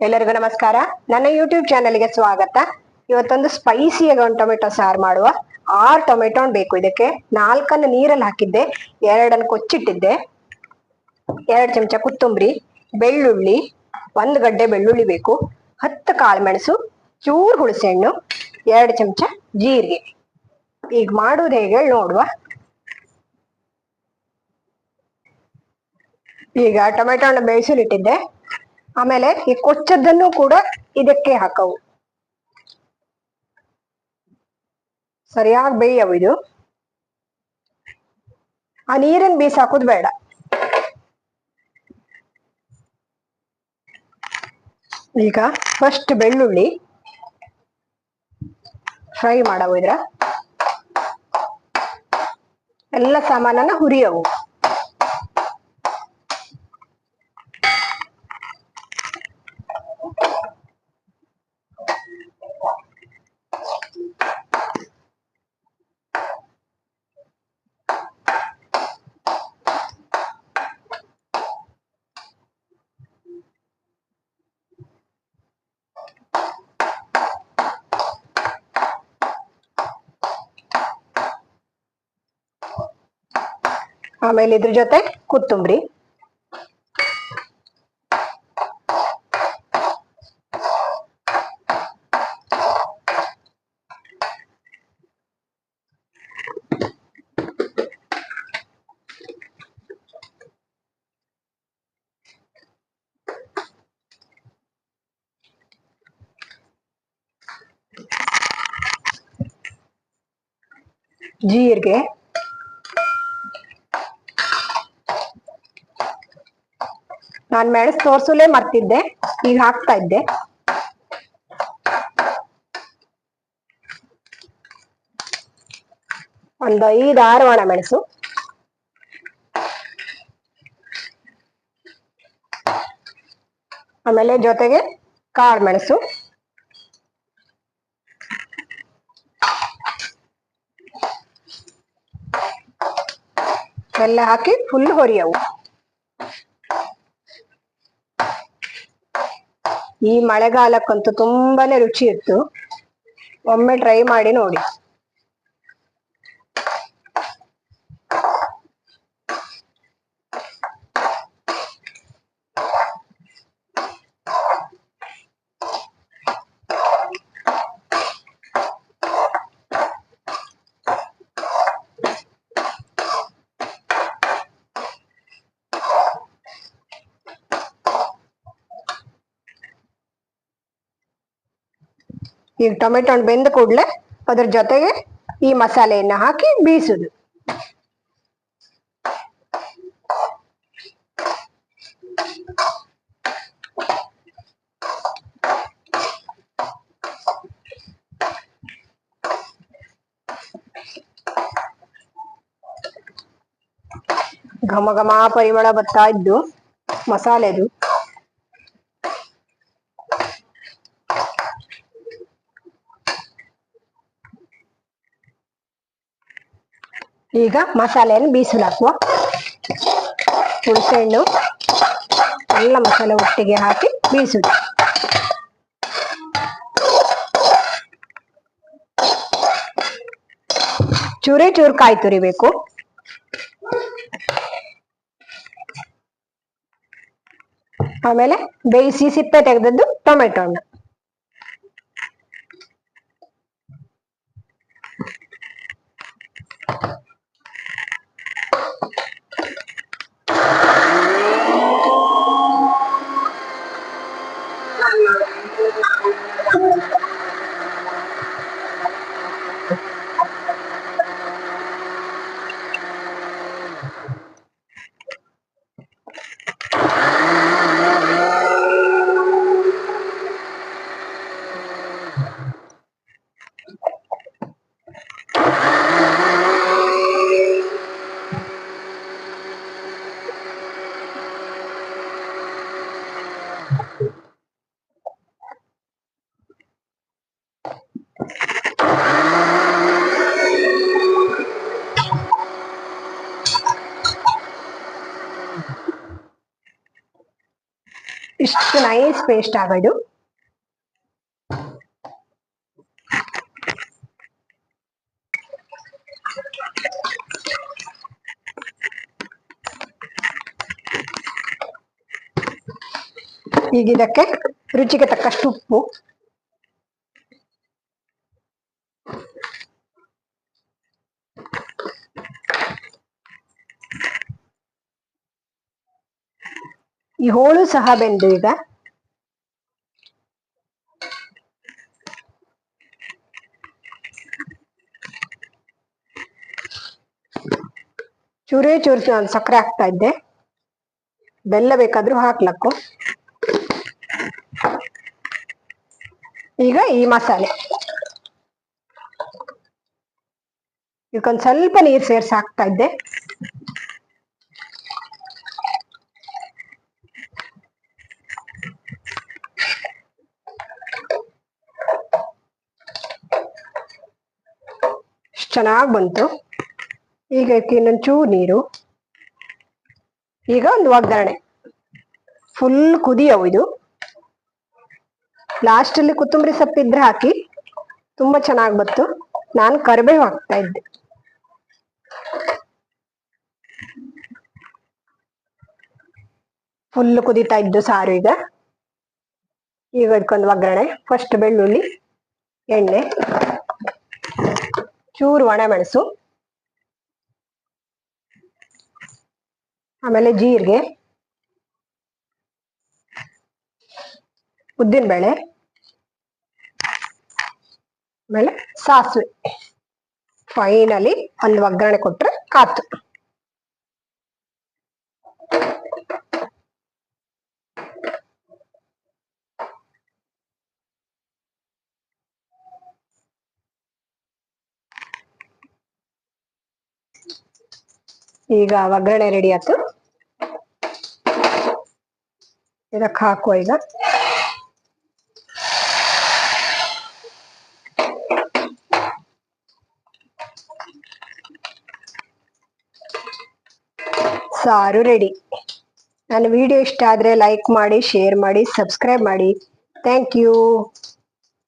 ಎಲ್ಲರಿಗೂ ನಮಸ್ಕಾರ. ನನ್ನ ಯೂಟ್ಯೂಬ್ ಚಾನೆಲ್ಗೆ ಸ್ವಾಗತ. ಇವತ್ತೊಂದು ಸ್ಪೈಸಿಯಾಗಿ ಒಂದು ಟೊಮೆಟೊ ಸಾರು ಮಾಡುವ. ಆರು ಟೊಮೆಟೊ ಬೇಕು ಇದಕ್ಕೆ. ನಾಲ್ಕನ್ನು ನೀರಲ್ಲಿ ಹಾಕಿದ್ದೆ. ಎರಡನ್ನು ಕೊಚ್ಚಿಟ್ಟಿದ್ದೆ. ಎರಡು ಚಮಚ ಕೊತ್ತಂಬರಿ, ಬೆಳ್ಳುಳ್ಳಿ, ಒಂದು ಗಡ್ಡೆ ಬೆಳ್ಳುಳ್ಳಿ ಬೇಕು. ಹತ್ತು ಕಾಳುಮೆಣಸು, ಚೂರು ಹುಣಸೆಹಣ್ಣು, ಎರಡು ಚಮಚ ಜೀರಿಗೆ. ಈಗ ಮಾಡುವುದು ಹೇಗೆ ನೋಡುವ. ಈಗ ಟೊಮೆಟೊನ ಬೇಯಿಸಲಿಟ್ಟಿದ್ದೆ ಆಮೇಲೆ ಈ ಕೊಚ್ಚದ್ದನ್ನು ಕೂಡ ಇದಕ್ಕೆ ಹಾಕವು. ಸರಿಯಾಗಿ ಬೇಯವು ಇದು. ಆ ನೀರನ್ ಬೀಸ್ ಹಾಕೋದು ಬೇಡ. ಈಗ ಫಸ್ಟ್ ಬೆಳ್ಳುಳ್ಳಿ ಫ್ರೈ ಮಾಡವು ಇದ್ರ. ಎಲ್ಲ ಸಾಮಾನನ್ನ ಹುರಿಯವು. ಆಮೇಲೆ ಇದ್ರ ಜೊತೆ ಕೊತ್ತಂಬರಿ. ಜೀರಿಗೆ. ನಾನ್ ಮೆಣಸು ತೋರ್ಸಲೇ ಮರ್ತಿದ್ದೆ, ಈಗ ಹಾಕ್ತಾ ಇದ್ದೆ. ಒಂದು ಐದು ಆರು ಒಣ ಮೆಣಸು. ಆಮೇಲೆ ಜೊತೆಗೆ ಕಾಳು ಮೆಣಸು. ಎಲ್ಲ ಹಾಕಿ ಫುಲ್ ಹೊರಿಯವು. ಈ ಮಳೆಗಾಲಕ್ಕಂತೂ ತುಂಬಾನೇ ರುಚಿ ಇತ್ತು. ಒಮ್ಮೆ ಟ್ರೈ ಮಾಡಿ ನೋಡಿ. ಈಗ ಟೊಮೆಟೊ ಹಣ್ಣು ಬೆಂದ ಕೂಡಲೇ ಅದ್ರ ಜೊತೆಗೆ ಈ ಮಸಾಲೆಯನ್ನ ಹಾಕಿ ಬೀಸುದು. ಘಮ ಘಮ ಪರಿಮಳ ಬರ್ತಾ ಇದ್ದು ಮಸಾಲೆದು. ಈಗ ಮಸಾಲೆಯನ್ನು ಬೀಸಲು ಹಾಕುವ ಹುಣಸೆಹಣ್ಣು, ಎಲ್ಲ ಮಸಾಲೆ ಒಟ್ಟಿಗೆ ಹಾಕಿ ಬೀಸುದು. ಚೂರೇ ಚೂರು ಕಾಯಿ ತುರಿಬೇಕು. ಆಮೇಲೆ ಬೇಯಿಸಿ ಸಿಪ್ಪೆ ತೆಗೆದದ್ದು ಟೊಮೆಟೊ ಹಣ್ಣು. Thank you. ಇಷ್ಟು ನೈಸ್ ಪೇಸ್ಟ್ ಆಗೋದು ಈಗ ಇದಕ್ಕೆ ರುಚಿಗೆ ತಕ್ಕಷ್ಟು ಉಪ್ಪು. ಈ ಹೋಳು ಸಹ ಬೆಂದು ಈಗ. ಚೂರೇ ಚೂರು ಸಕ್ಕರೆ ಹಾಕ್ತಾ ಇದ್ದೆ. ಬೆಲ್ಲ ಬೇಕಾದ್ರೂ ಹಾಕ್ಲಕ್ಕು. ಈಗ ಈ ಮಸಾಲೆ. ಇದಕ್ಕೊಂದು ಸ್ವಲ್ಪ ನೀರು ಸೇರ್ಸಿ ಹಾಕ್ತಾ ಇದ್ದೆ. ಚೆನ್ನಾಗಿ ಬಂತು. ಈಗ ಇದಕ್ಕೆ ಇನ್ನೊಂದು ಚೂರು ನೀರು. ಈಗ ಒಂದು ಒಗ್ಗರಣೆ. ಫುಲ್ ಕುದಿಯವು ಇದು. ಲಾಸ್ಟ್ ಅಲ್ಲಿ ಕೊತ್ತಂಬರಿ ಸೊಪ್ಪಿದ್ರೆ ಹಾಕಿ, ತುಂಬಾ ಚೆನ್ನಾಗಿ ಬಂತು. ನಾನು ಕರಿಬೇವು ಹಾಕ್ತಾ ಇದ್ದೆ. ಫುಲ್ ಕುದೀತಾ ಇದ್ದು ಸಾರು ಈಗ. ಈಗ ಇಟ್ಕೊಂಡು ಒಗ್ಗರಣೆ ಫಸ್ಟ್ ಬೆಳ್ಳುಳ್ಳಿ, ಎಣ್ಣೆ, ಚೂರು ಒಣಮೆಣಸು, ಆಮೇಲೆ ಜೀರಿಗೆ, ಉದ್ದಿನಬೇಳೆ. ಆಮೇಲೆ ಸಾಸಿವೆ ಫೈನಲಿ ಒಂದು ಒಗ್ಗರಣೆ ಕೊಟ್ರೆ ಆತು ಈಗ ಒಗ್ಗರಣೆ ರೆಡಿ ಆಯ್ತು. ಇದಕ್ಕೆ ಹಾಕುವ ಈಗ. ಸಾರು ರೆಡಿ ನನ್ನ ವಿಡಿಯೋ ಇಷ್ಟ ಆದ್ರೆ ಲೈಕ್ ಮಾಡಿ ಶೇರ್ ಮಾಡಿ ಸಬ್ಸ್ಕ್ರೈಬ್ ಮಾಡಿ. Thank you